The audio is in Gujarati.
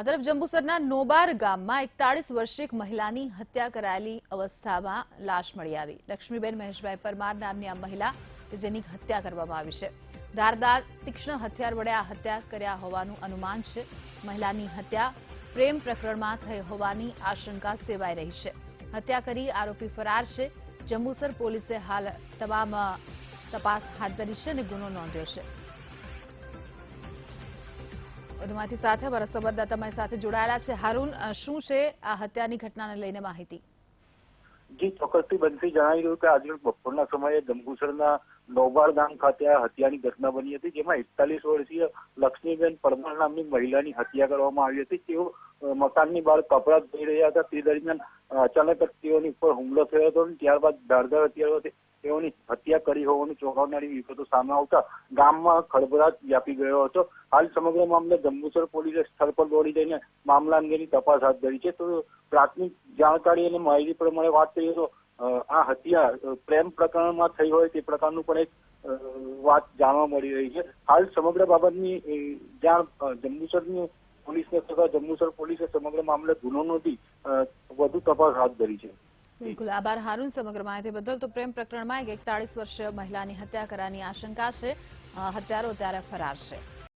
આ તરફ જંબુસરના નોબાર ગામમાં એકતાળીસ વર્ષીય એક મહિલાની હત્યા કરાયેલી અવસ્થામાં લાશ મળી આવી. લક્ષ્મીબેન મહેશભાઈ પરમાર નામની આ મહિલા કે જેની હત્યા કરવામાં આવી છે. ધારદાર તીક્ષ્ણ હથિયાર વડે આ હત્યા કર્યા હોવાનું અનુમાન છે. મહિલાની હત્યા પ્રેમ પ્રકરણમાં થઈ હોવાની આશંકા સેવાઈ રહી છે. હત્યા કરી આરોપી ફરાર છે. જંબુસર પોલીસે હાલ તમામ તપાસ હાથ ધરી છે અને ગુનો નોંધ્યો છે. વધુ માહિતી સાથે અમારા સંવાદદાતા સાથે જોડાયેલા છે. હારૂન શું છે આ હત્યાની ઘટનાને લઈને માહિતી? જી, ચોક્કસથી બનતી જણાવી રહ્યું કે આજે બપોરના સમયે જંબુસરના નોબાર ગામ ખાતે આ હત્યાની ઘટના બની હતી, જેમાં એકતાલીસ વર્ષીય લક્ષ્મીબેન પરમાર નામની મહિલાની હત્યા કરવામાં આવી હતી. તેઓ મકાનની બહાર કપડાં ધોઈ રહ્યા હતા. તે દરમિયાન અચાનક તેઓની ઉપર હુમલો થયો હતો અને ત્યારબાદ ધારદાર હથિયારોથી તેઓની હત્યા કરી હોવાની ચોંકાવનારી વિગતો સામે આવતા ગામમાં ખળભળાટ વ્યાપી ગયો હતો. હાલ સમગ્ર મામલે જંબુસર પોલીસે સ્થળ પર દોડી જઈને મામલા અંગેની તપાસ હાથ ધરી છે. તો પ્રાથમિક જાણકારી અને માહિતી પ્રમાણે વાત કરીએ તો આ હત્યા પ્રેમ પ્રકરણમાં થઈ હોય તે પ્રકારનું પણ એક વાત જાણવા મળી રહી છે. હાલ સમગ્ર બાબતની જાણ જંબુસરની પોલીસને તથા જંબુસર પોલીસે સમગ્ર મામલે ગુનો નોંધી વધુ તપાસ હાથ ધરી છે. બિલકુલ. આભાર હારૂન સમગ્ર માહિતી બદલ. તો પ્રેમ પ્રકરણમાં એક એકતાળીસ વર્ષીય મહિલાની હત્યા કરવાની આશંકા છે. હત્યારો ત્યારે ફરાર છે.